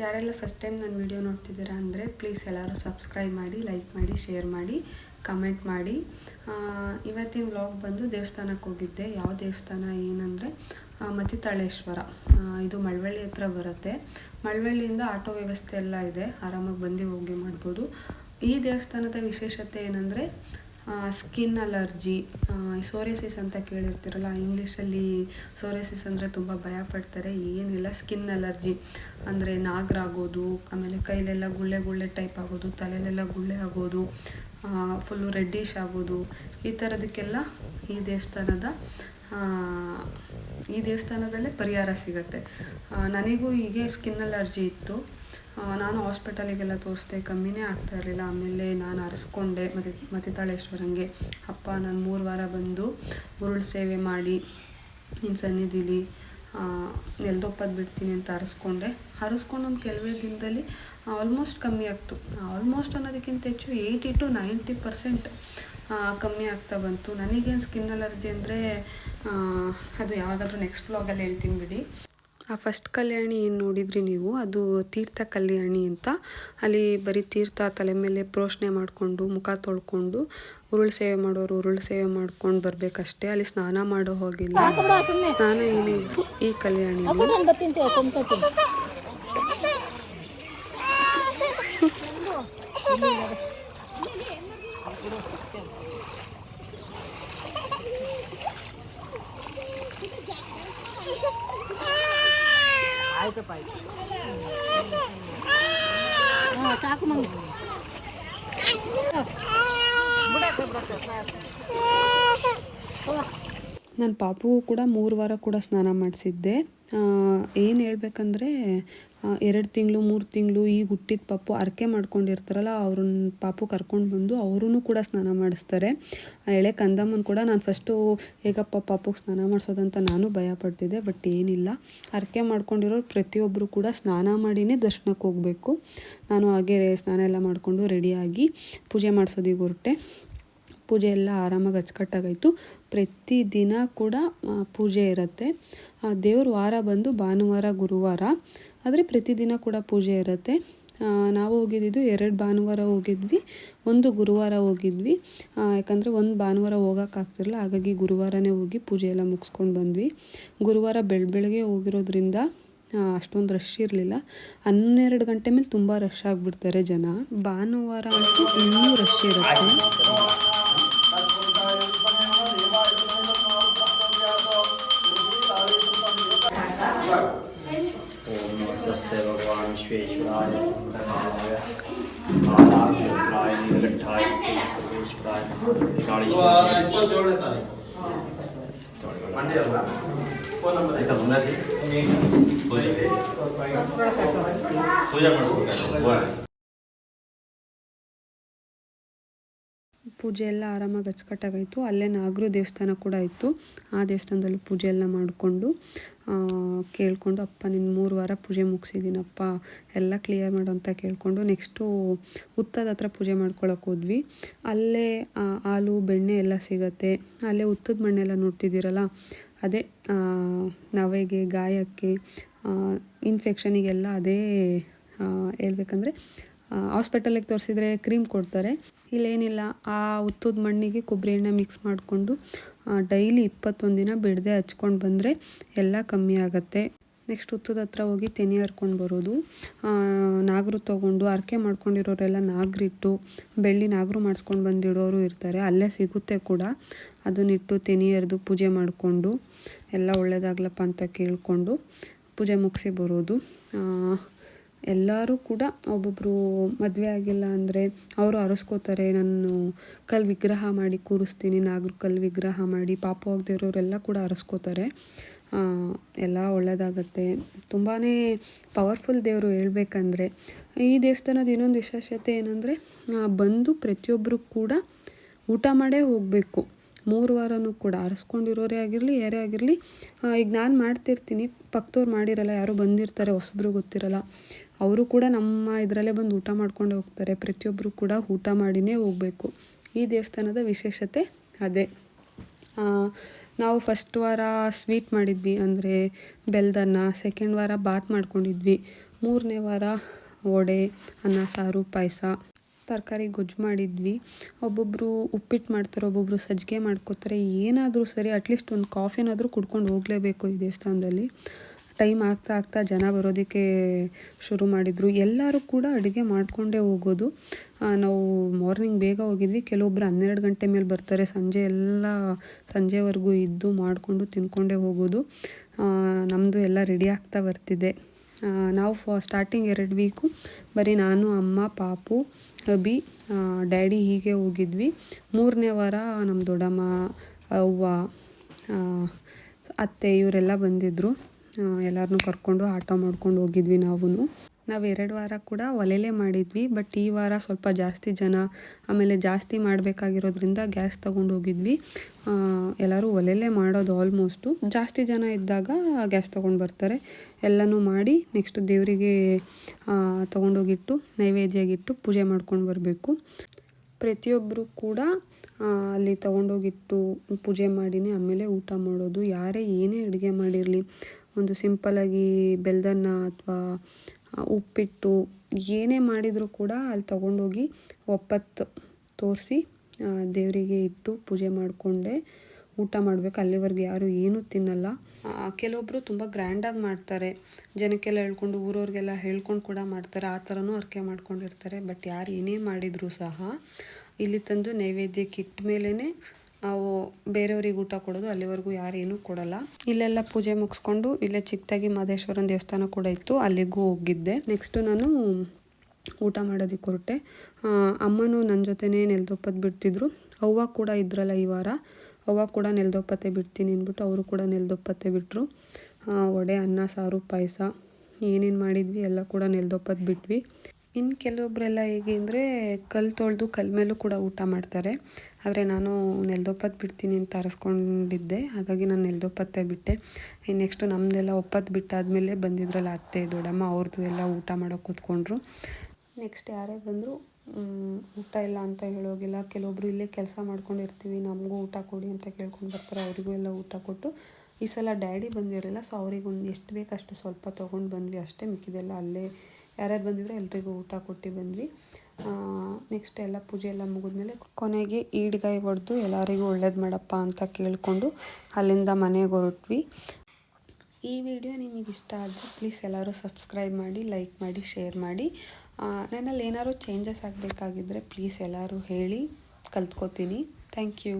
ಯಾರೆಲ್ಲ first time ನನ್ನ video ನೋಡ್ತಿದ್ದೀರಾ ಅಂದರೆ ಪ್ಲೀಸ್ ಎಲ್ಲರೂ ಸಬ್ಸ್ಕ್ರೈಬ್ ಮಾಡಿ ಲೈಕ್ ಮಾಡಿ ಶೇರ್ ಮಾಡಿ ಕಮೆಂಟ್ ಮಾಡಿ. ಇವತ್ತಿನ ವ್ಲಾಗ್ ಬಂದು ದೇವಸ್ಥಾನಕ್ಕೆ ಹೋಗಿದ್ದೆ. ಯಾವ ದೇವಸ್ಥಾನ, ಏನಂದರೆ ಮತಿತಾಳೇಶ್ವರ ಇದು ಮಳವಳ್ಳಿ ಹತ್ರ ಬರುತ್ತೆ. ಮಳವಳ್ಳಿಯಿಂದ ಆಟೋ ವ್ಯವಸ್ಥೆ ಎಲ್ಲ ಇದೆ. ಆರಾಮಾಗಿ ಬಂದು ಹೋಗಿ ಮಾಡ್ಬೋದು. ಈ ದೇವಸ್ಥಾನದ ವಿಶೇಷತೆ ಏನಂದರೆ ಸ್ಕಿನ್ ಅಲರ್ಜಿ ಸೋರೆಸಿಸ್ ಅಂತ ಕೇಳಿರ್ತೀರಲ್ಲ ಇಂಗ್ಲೀಷಲ್ಲಿ ಸೋರೆಸಿಸ್ ಅಂದರೆ ತುಂಬ ಭಯ ಪಡ್ತಾರೆ ಏನಿಲ್ಲ ಸ್ಕಿನ್ ಅಲರ್ಜಿ ಅಂದರೆ ನಾಗರಾಗೋದು, ಆಮೇಲೆ ಕೈಲೆಲ್ಲ ಗುಳ್ಳೆ ಗುಳ್ಳೆ ಟೈಪ್ ಆಗೋದು, ತಲೆಲೆಲ್ಲ ಗುಳ್ಳೆ ಆಗೋದು ಫುಲ್ಲು ರೆಡ್ಡಿಶ್ ಆಗೋದು, ಈ ಥರದಕ್ಕೆಲ್ಲ ಈ ದೇವಸ್ಥಾನದ ಈ ದೇವಸ್ಥಾನದಲ್ಲೇ ಪರಿಹಾರ ಸಿಗುತ್ತೆ. ನನಗೂ ಹೀಗೆ ಸ್ಕಿನ್ ಅಲರ್ಜಿ ಇತ್ತು. ನಾನು ಹಾಸ್ಪಿಟಲಿಗೆಲ್ಲ ತೋರಿಸ್ದೆ, ಕಮ್ಮಿನೇ ಆಗ್ತಾ ಇರಲಿಲ್ಲ. ಆಮೇಲೆ ನಾನು ಅರಸ್ಕೊಂಡೆ ಮತ್ತೆ ಮತಿತಾಳೇಶ್ವರಂಗೆ. ಅಪ್ಪ ನಾನು ಮೂರು ವಾರ ಬಂದು ಉರುಳು ಸೇವೆ ಮಾಡಿ ನಿನ್ನ ಸನ್ನಿಧಿಲಿ ನೆಲ್ದೊಪ್ಪದು ಬಿಡ್ತೀನಿ ಅಂತ ಅರಸ್ಕೊಂಡೆ. ಹರಿಸ್ಕೊಂಡು ಒಂದು ಕೆಲವೇ ದಿನದಲ್ಲಿ ಆಲ್ಮೋಸ್ಟ್ ಕಮ್ಮಿ ಆಗ್ತು. ಆಲ್ಮೋಸ್ಟ್ ಅನ್ನೋದಕ್ಕಿಂತ ಹೆಚ್ಚು ಏಯ್ಟಿ ಟು ನೈಂಟಿ ಪರ್ಸೆಂಟ್ ಕಮ್ಮಿ ಆಗ್ತಾ ಬಂತು. ನನಗೇನು ಸ್ಕಿನ್ ಅಲರ್ಜಿ ಅಂದರೆ ಅದು ಯಾವಾಗಾದರೂ ನೆಕ್ಸ್ಟ್ ವ್ಲಾಗಲ್ಲಿ ಹೇಳ್ತೀನಿ ಬಿಡಿ. ಆ ಫಸ್ಟ್ ಕಲ್ಯಾಣಿ ಏನು ನೋಡಿದ್ರಿ ನೀವು? ಅದು ತೀರ್ಥ ಕಲ್ಯಾಣಿ ಅಂತ. ಅಲ್ಲಿ ಬರೀ ತೀರ್ಥ ತಲೆ ಮೇಲೆ ಪ್ರೋಷಣೆ ಮಾಡಿಕೊಂಡು ಮುಖ ತೊಳ್ಕೊಂಡು ಉರುಳು ಸೇವೆ ಮಾಡೋರು ಉರುಳು ಸೇವೆ ಮಾಡ್ಕೊಂಡು ಬರಬೇಕಷ್ಟೇ. ಅಲ್ಲಿ ಸ್ನಾನ ಮಾಡೋ ಹೋಗಿಲ್ಲ. ಸ್ನಾನ ಏನೇ ಇದ್ರು ಈ ಕಲ್ಯಾಣಿ ಆಯ್ತಪ್ಪ ಆಯ್ತು. ಹಾಂ ಸಾಕು ಮಂಗ ನನ್ನ ಪಾಪು ಕೂಡ ಮೂರು ವಾರ ಕೂಡ ಸ್ನಾನ ಮಾಡಿಸಿದ್ದೆ. ಏನು ಹೇಳ್ಬೇಕಂದ್ರೆ ಎರಡು ತಿಂಗಳು, ಮೂರು ತಿಂಗಳು ಈಗ ಹುಟ್ಟಿದ ಪಾಪು ಅರಕೆ ಮಾಡ್ಕೊಂಡಿರ್ತಾರಲ್ಲ, ಅವ್ರನ್ನ ಪಾಪು ಕರ್ಕೊಂಡು ಬಂದು ಅವ್ರೂ ಕೂಡ ಸ್ನಾನ ಮಾಡಿಸ್ತಾರೆ. ಆ ಎಳೆ ಕಂದಮ್ಮನ ಕೂಡ ನಾನು ಫಸ್ಟು ಹೇಗಪ್ಪ ಪಾಪುಗೆ ಸ್ನಾನ ಮಾಡಿಸೋದಂತ ನಾನು ಭಯ ಪಡ್ತಿದ್ದೆ ಬಟ್ ಏನಿಲ್ಲ. ಹರಕೆ ಮಾಡ್ಕೊಂಡಿರೋರು ಪ್ರತಿಯೊಬ್ಬರು ಕೂಡ ಸ್ನಾನ ಮಾಡಿನೇ ದರ್ಶನಕ್ಕೆ ಹೋಗಬೇಕು. ನಾನು ಹಾಗೆ ಸ್ನಾನ ಎಲ್ಲ ಮಾಡಿಕೊಂಡು ರೆಡಿಯಾಗಿ ಪೂಜೆ ಮಾಡಿಸೋದಿಗೆ ಹೊರಟೆ. ಪೂಜೆ ಎಲ್ಲ ಆರಾಮಾಗಿ ಅಚ್ಚುಕಟ್ಟಾಗಾಯಿತು. ಪ್ರತಿದಿನ ಕೂಡ ಪೂಜೆ ಇರುತ್ತೆ. ದೇವ್ರ ವಾರ ಬಂದು ಭಾನುವಾರ, ಗುರುವಾರ ಆದರೆ ಪ್ರತಿದಿನ ಕೂಡ ಪೂಜೆ ಇರುತ್ತೆ. ನಾವು ಹೋಗಿದ್ದು ಎರಡು ಭಾನುವಾರ ಹೋಗಿದ್ವಿ, ಒಂದು ಗುರುವಾರ ಹೋಗಿದ್ವಿ. ಯಾಕಂದರೆ ಒಂದು ಭಾನುವಾರ ಹೋಗೋಕ್ಕಾಗ್ತಿರಲಿಲ್ಲ ಹಾಗಾಗಿ ಗುರುವಾರನೇ ಹೋಗಿ ಪೂಜೆ ಎಲ್ಲ ಮುಗಿಸ್ಕೊಂಡು ಬಂದ್ವಿ. ಗುರುವಾರ ಬೆಳ, ಬೆಳಗ್ಗೆ ಹೋಗಿರೋದ್ರಿಂದ ಅಷ್ಟೊಂದು ರಶ್ ಇರಲಿಲ್ಲ. ಹನ್ನೆರಡು ಗಂಟೆ ಮೇಲೆ ತುಂಬ ರಶ್ ಆಗಿಬಿಡ್ತಾರೆ ಜನ. ಭಾನುವಾರ ಅಂತೂ ಇನ್ನೂ ರಶ್ ಇರುತ್ತೆ. ఉంది అన్న ఫోన్ నంబర్ ఇక్కడ ఉన్నది. పూజ. పూజ ಪೂಜೆ ಎಲ್ಲ ಆರಾಮಾಗಿ ಅಚ್ಚುಕಟ್ಟಾಗಾಯಿತು. ಅಲ್ಲೇ ನಾಗರು ದೇವಸ್ಥಾನ ಕೂಡ ಇತ್ತು. ಆ ದೇವಸ್ಥಾನದಲ್ಲೂ ಪೂಜೆ ಎಲ್ಲ ಮಾಡಿಕೊಂಡು ಕೇಳಿಕೊಂಡು, ಅಪ್ಪ ನಿನ್ನ ಮೂರು ವಾರ ಪೂಜೆ ಮುಗಿಸಿದ್ದೀನಪ್ಪ ಎಲ್ಲ ಕ್ಲಿಯರ್ ಮಾಡು ಅಂತ ಕೇಳಿಕೊಂಡು ನೆಕ್ಸ್ಟು ಹುತ್ತದ ಹತ್ರ ಪೂಜೆ ಮಾಡ್ಕೊಳಕ್ಕೆ ಹೋದ್ವಿ. ಅಲ್ಲೇ ಹಾಲು, ಬೆಣ್ಣೆ ಎಲ್ಲ ಸಿಗತ್ತೆ. ಅಲ್ಲೇ ಹುತ್ತದ ಮಣ್ಣೆಲ್ಲ ನೋಡ್ತಿದ್ದೀರಲ್ಲ, ಅದೇ ನವೆಗೆ, ಗಾಯಕ್ಕೆ ಇನ್ಫೆಕ್ಷನಿಗೆಲ್ಲ ಅದೇ ಹೇಳ್ಬೇಕಂದ್ರೆ ಹಾಸ್ಪಿಟಲಿಗೆ ತೋರಿಸಿದ್ರೆ ಕ್ರೀಮ್ ಕೊಡ್ತಾರೆ. ಇಲ್ಲೇನಿಲ್ಲ, ಆ ಹುತ್ತದ ಮಣ್ಣಿಗೆ ಕೊಬ್ಬರಿ ಎಣ್ಣೆ ಮಿಕ್ಸ್ ಮಾಡಿಕೊಂಡು ಡೈಲಿ ಇಪ್ಪತ್ತೊಂದು ದಿನ ಬಿಡದೆ ಹಚ್ಕೊಂಡು ಬಂದರೆ ಎಲ್ಲ ಕಮ್ಮಿ ಆಗುತ್ತೆ. ನೆಕ್ಸ್ಟ್ ಹುತ್ತದ ಹತ್ರ ಹೋಗಿ ತೆನೆ ಹರ್ಕೊಂಡು ಬರೋದು. ನಾಗರು ತೊಗೊಂಡು ಅರ್ಕೆ ಮಾಡ್ಕೊಂಡಿರೋರೆಲ್ಲ ನಾಗರಿಟ್ಟು, ಬೆಳ್ಳಿ ನಾಗರು ಮಾಡಿಸ್ಕೊಂಡು ಬಂದಿಡೋರು ಇರ್ತಾರೆ, ಅಲ್ಲೇ ಸಿಗುತ್ತೆ ಕೂಡ. ಅದನ್ನಿಟ್ಟು ತೆನೆ ಹರಿದು ಪೂಜೆ ಮಾಡಿಕೊಂಡು, ಎಲ್ಲ ಒಳ್ಳೆಯದಾಗ್ಲಪ್ಪ ಅಂತ ಕೇಳಿಕೊಂಡು ಪೂಜೆ ಮುಗಿಸಿ ಬರೋದು. ಎಲ್ಲರೂ ಕೂಡ ಒಬ್ಬೊಬ್ಬರು ಮದುವೆ ಆಗಿಲ್ಲ ಅಂದರೆ ಅವರು ಅರಸ್ಕೋತಾರೆ, ನಾನು ಕಲ್ ವಿಗ್ರಹ ಮಾಡಿ ಕೂರಿಸ್ತೀನಿ, ನಾಗರ ಕಲ್ ವಿಗ್ರಹ ಮಾಡಿ ಪಾಪ ಆಗದೆ ಕೂಡ ಅರಸ್ಕೋತಾರೆ. ಎಲ್ಲ ಒಳ್ಳೆಯದಾಗತ್ತೆ ತುಂಬಾ ಪವರ್ಫುಲ್ ದೇವರು ಹೇಳ್ಬೇಕಂದ್ರೆ, ಈ ದೇವಸ್ಥಾನದ ಇನ್ನೊಂದು ವಿಶೇಷತೆ ಏನಂದರೆ ಬಂದು ಪ್ರತಿಯೊಬ್ಬರು ಕೂಡ ಊಟ ಮಾಡೇ ಹೋಗಬೇಕು. ಮೂರು ವಾರನೂ ಕೂಡ ಅರಸ್ಕೊಂಡಿರೋರೇ ಆಗಿರಲಿ, ಯಾರೇ ಆಗಿರಲಿ ಈಗ ನಾನು ಮಾಡ್ತಿರ್ತೀನಿ ಪಕ್ಕದವ್ರು ಮಾಡಿರಲ್ಲ, ಯಾರೋ ಬಂದಿರ್ತಾರೆ, ಹೊಸಬ್ರು ಗೊತ್ತಿರಲ್ಲ. ಅವರು ಕೂಡ ನಮ್ಮ ಇದರಲ್ಲೇ ಬಂದು ಊಟ ಮಾಡ್ಕೊಂಡು ಹೋಗ್ತಾರೆ. ಪ್ರತಿಯೊಬ್ಬರು ಕೂಡ ಊಟ ಮಾಡಿನೇ ಹೋಗಬೇಕು. ಈ ದೇವಸ್ಥಾನದ ವಿಶೇಷತೆ ಅದೇ. ನಾವು ಫಸ್ಟ್ ವಾರ ಸ್ವೀಟ್ ಮಾಡಿದ್ವಿ ಅಂದರೆ ಬೆಲ್ದನ್ನ ಸೆಕೆಂಡ್ ವಾರ ಬಾತ್ ಮಾಡ್ಕೊಂಡಿದ್ವಿ. ಮೂರನೇ ವಾರ ವಡೆ, ಅನ್ನ, ಸಾರು, ಪಾಯಸ, ತರಕಾರಿ, ಗೊಜ್ಜು ಮಾಡಿದ್ವಿ. ಒಬ್ಬೊಬ್ಬರು ಉಪ್ಪಿಟ್ಟು ಮಾಡ್ತಾರೆ ಒಬ್ಬೊಬ್ಬರು ಸಜ್ಜಿಗೆ ಮಾಡ್ಕೋತಾರೆ. ಏನಾದರೂ ಸರಿ ಅಟ್ಲೀಸ್ಟ್ ಒಂದು ಕಾಫಿನಾದರೂ ಕುಡ್ಕೊಂಡು ಹೋಗಲೇಬೇಕು ಈ ದೇವಸ್ಥಾನದಲ್ಲಿ. ಟೈಮ್ ಆಗ್ತಾ ಆಗ್ತಾ ಜನ ಬರೋದಕ್ಕೆ ಶುರು ಮಾಡಿದರು. ಎಲ್ಲರೂ ಕೂಡ ಅಡುಗೆ ಮಾಡಿಕೊಂಡೇ ಹೋಗೋದು. ನಾವು ಮಾರ್ನಿಂಗ್ ಬೇಗ ಹೋಗಿದ್ವಿ. ಕೆಲವೊಬ್ಬರು ಹನ್ನೆರಡು ಗಂಟೆ ಮೇಲೆ ಬರ್ತಾರೆ. ಸಂಜೆ ಎಲ್ಲ ಸಂಜೆವರೆಗೂ ಇದ್ದು ಮಾಡಿಕೊಂಡು ತಿನ್ಕೊಂಡೇ ಹೋಗೋದು. ನಮ್ಮದು ಎಲ್ಲ ರೆಡಿ ಆಗ್ತಾ ಬರ್ತಿದೆ. ನಾವು ಫ ಸ್ಟಾರ್ಟಿಂಗ್ ಎರಡು ವೀಕು ಬರೀ ನಾನು, ಅಮ್ಮ, ಪಾಪು ಅಬಿ ಡ್ಯಾಡಿ ಹೀಗೆ ಹೋಗಿದ್ವಿ. ಮೂರನೇ ವಾರ ನಮ್ಮ ದೊಡ್ಡಮ್ಮ, ಅವ್ವ ಅತ್ತೆ ಇವರೆಲ್ಲ ಬಂದಿದ್ದರು ಎಲ್ಲರನ್ನೂ ಕರ್ಕೊಂಡು ಆಟ ಮಾಡ್ಕೊಂಡು ಹೋಗಿದ್ವಿ ನಾವು ನಾವು ಎರಡು ವಾರ ಕೂಡ ಒಲೆಲೇ ಮಾಡಿದ್ವಿ, ಬಟ್ ಈ ವಾರ ಸ್ವಲ್ಪ ಜಾಸ್ತಿ ಜನ, ಆಮೇಲೆ ಜಾಸ್ತಿ ಮಾಡಬೇಕಾಗಿರೋದ್ರಿಂದ ಗ್ಯಾಸ್ ತೊಗೊಂಡು ಹೋಗಿದ್ವಿ. ಎಲ್ಲರೂ ಒಲೆಲೇ ಮಾಡೋದು ಆಲ್ಮೋಸ್ಟು ಜಾಸ್ತಿ ಜನ ಇದ್ದಾಗ ಗ್ಯಾಸ್ ತೊಗೊಂಡು ಬರ್ತಾರೆ. ಎಲ್ಲನೂ ಮಾಡಿ ನೆಕ್ಸ್ಟ್ ದೇವರಿಗೆ ತೊಗೊಂಡೋಗಿಟ್ಟು ನೈವೇದ್ಯಗಿಟ್ಟು ಪೂಜೆ ಮಾಡ್ಕೊಂಡು ಬರಬೇಕು. ಪ್ರತಿಯೊಬ್ಬರು ಕೂಡ ಅಲ್ಲಿ ತೊಗೊಂಡೋಗಿಟ್ಟು ಪೂಜೆ ಮಾಡಿನೇ ಆಮೇಲೆ ಊಟ ಮಾಡೋದು. ಯಾರೇ ಏನೇ ಅಡುಗೆ ಮಾಡಿರಲಿ ಒಂದು ಸಿಂಪಲಾಗಿ ಬೆಲ್ಲದನ್ನ ಅಥವಾ ಉಪ್ಪಿಟ್ಟು ಏನೇ ಮಾಡಿದರೂ ಕೂಡ ಅಲ್ಲಿ ತಗೊಂಡೋಗಿ ಒಪ್ಪತ್ತು ತೋರಿಸಿ ದೇವರಿಗೆ ಇಟ್ಟು ಪೂಜೆ ಮಾಡಿಕೊಂಡೆ ಊಟ ಮಾಡಬೇಕು. ಅಲ್ಲಿವರೆಗೆ ಯಾರು ಏನೂ ತಿನ್ನಲ್ಲ. ಕೆಲವೊಬ್ಬರು ತುಂಬ ಗ್ರ್ಯಾಂಡಾಗಿ ಮಾಡ್ತಾರೆ. ಜನಕ್ಕೆಲ್ಲ ಹೇಳ್ಕೊಂಡು ಊರವ್ರಿಗೆಲ್ಲ ಹೇಳ್ಕೊಂಡು ಕೂಡ ಮಾಡ್ತಾರೆ. ಆ ಥರನೂ ಅರ್ಕೆ ಮಾಡ್ಕೊಂಡಿರ್ತಾರೆ. ಬಟ್ ಯಾರು ಏನೇ ಮಾಡಿದರೂ ಸಹ, ಇಲ್ಲಿ ತಂದು ನೈವೇದ್ಯಕ್ಕೆ ಇಟ್ಟ ಮೇಲೇ ನಾವು ಬೇರೆಯವ್ರಿಗೆ ಊಟ ಕೊಡೋದು, ಅಲ್ಲಿವರೆಗೂ ಯಾರೇನು ಕೊಡಲ್ಲ. ಇಲ್ಲೆಲ್ಲ ಪೂಜೆ ಮುಗಿಸ್ಕೊಂಡು ಇಲ್ಲೇ ಚಿಕ್ಕದಾಗಿ ಮಹದೇಶ್ವರನ ದೇವಸ್ಥಾನ ಕೂಡ ಇತ್ತು, ಅಲ್ಲಿಗೂ ಹೋಗಿದ್ದೆ. ನೆಕ್ಸ್ಟು ನಾನು ಊಟ ಮಾಡೋದಕ್ಕೆ ಹೊರಟೆ. ಅಮ್ಮನೂ ನನ್ನ ಜೊತೆನೇ ನೆಲ್ದೊಪ್ಪತ್ತು ಬಿಡ್ತಿದ್ರು. ಅವ್ವ ಕೂಡ ಇದ್ರಲ್ಲ ಈ ವಾರ. ಅವ್ವ ಕೂಡ ನೆಲ್ದೊಪ್ಪತ್ತೆ ಬಿಡ್ತೀನಿ ಅಂದ್ಬಿಟ್ಟು ಅವರು ಕೂಡ ನೆಲ್ದೊಪ್ಪತ್ತೆ ಬಿಟ್ಟರು ವಡೆ, ಅನ್ನ, ಸಾರು, ಪಾಯಸ ಏನೇನು ಮಾಡಿದ್ವಿ ಎಲ್ಲ ಕೂಡ ನೆಲ್ದೊಪ್ಪತ್ತು ಬಿಟ್ವಿ. ಇನ್ನು ಕೆಲವೊಬ್ಬರೆಲ್ಲ ಹೇಗೆ ಅಂದರೆ ಕಲ್ಲು ತೊಳೆದು ಕಲ್ ಮೇಲೂ ಕೂಡ ಊಟ ಮಾಡ್ತಾರೆ. ಆದರೆ ನಾನು ನೆಲ್ದೊಪ್ಪತ್ತು ಬಿಡ್ತೀನಿ ಅಂತ ಅರಸ್ಕೊಂಡಿದ್ದೆ. ಹಾಗಾಗಿ ನಾನು ನೆಲದೊಪ್ಪತ್ತೇ ಬಿಟ್ಟೆ. ಇನ್ನು ನೆಕ್ಸ್ಟು ನಮ್ಮದೆಲ್ಲ ಒಪ್ಪತ್ತು ಬಿಟ್ಟಾದಮೇಲೆ ಬಂದಿದ್ರಲ್ಲ ಅತ್ತೆ, ದೊಡ್ಡಮ್ಮ ಅವ್ರದ್ದು ಎಲ್ಲ ಊಟ ಮಾಡೋಕೆ ಕೂತ್ಕೊಂಡ್ರು. ನೆಕ್ಸ್ಟ್ ಯಾರೇ ಬಂದರೂ ಊಟ ಇಲ್ಲ ಅಂತ ಹೇಳೋಗಿಲ್ಲ ಕೆಲವೊಬ್ರು ಇಲ್ಲೇ ಕೆಲಸ ಮಾಡ್ಕೊಂಡಿರ್ತೀವಿ, ನಮಗೂ ಊಟ ಕೊಡಿ ಅಂತ ಕೇಳ್ಕೊಂಡು ಬರ್ತಾರೆ. ಅವರಿಗೂ ಎಲ್ಲ ಊಟ ಕೊಟ್ಟು ಈ ಸಲ ಡ್ಯಾಡಿ ಬಂದಿರಲಿಲ್ಲ, ಸೊ ಅವ್ರಿಗೆ ಒಂದು ಎಷ್ಟು ಬೇಕಷ್ಟು ಸ್ವಲ್ಪ ತೊಗೊಂಡು ಬಂದ್ವಿ ಅಷ್ಟೇ. ಮಿಕ್ಕಿದೆಲ್ಲ ಅಲ್ಲೇ ಯಾರ್ಯಾರು ಬಂದಿದ್ರು ಎಲ್ರಿಗೂ ಊಟ ಕೊಟ್ಟು ಬಂದ್ವಿ. ನೆಕ್ಸ್ಟ್ ಎಲ್ಲ ಪೂಜೆ ಎಲ್ಲ ಮುಗಿದ್ಮೇಲೆ ಕೊನೆಗೆ ಈಡ್ಗಾಯಿ ಹೊಡೆದು ಎಲ್ಲರಿಗೂ ಒಳ್ಳೇದು ಮಾಡಪ್ಪ ಅಂತ ಕೇಳಿಕೊಂಡು ಅಲ್ಲಿಂದ ಮನೆಗೆ ಹೊರಟ್ವಿ. ಈ ವಿಡಿಯೋ ನಿಮಗೆ ಇಷ್ಟ ಆದರೆ ಪ್ಲೀಸ್ ಎಲ್ಲರೂ ಸಬ್ಸ್ಕ್ರೈಬ್ ಮಾಡಿ ಲೈಕ್ ಮಾಡಿ ಶೇರ್ ಮಾಡಿ. ನನ್ನಲ್ಲಿ ಏನಾದ್ರು ಚೇಂಜಸ್ ಆಗಬೇಕಾಗಿದ್ದರೆ ಪ್ಲೀಸ್ ಎಲ್ಲರೂ ಹೇಳಿ ಕಲ್ತ್ಕೋತೀನಿ. Thank you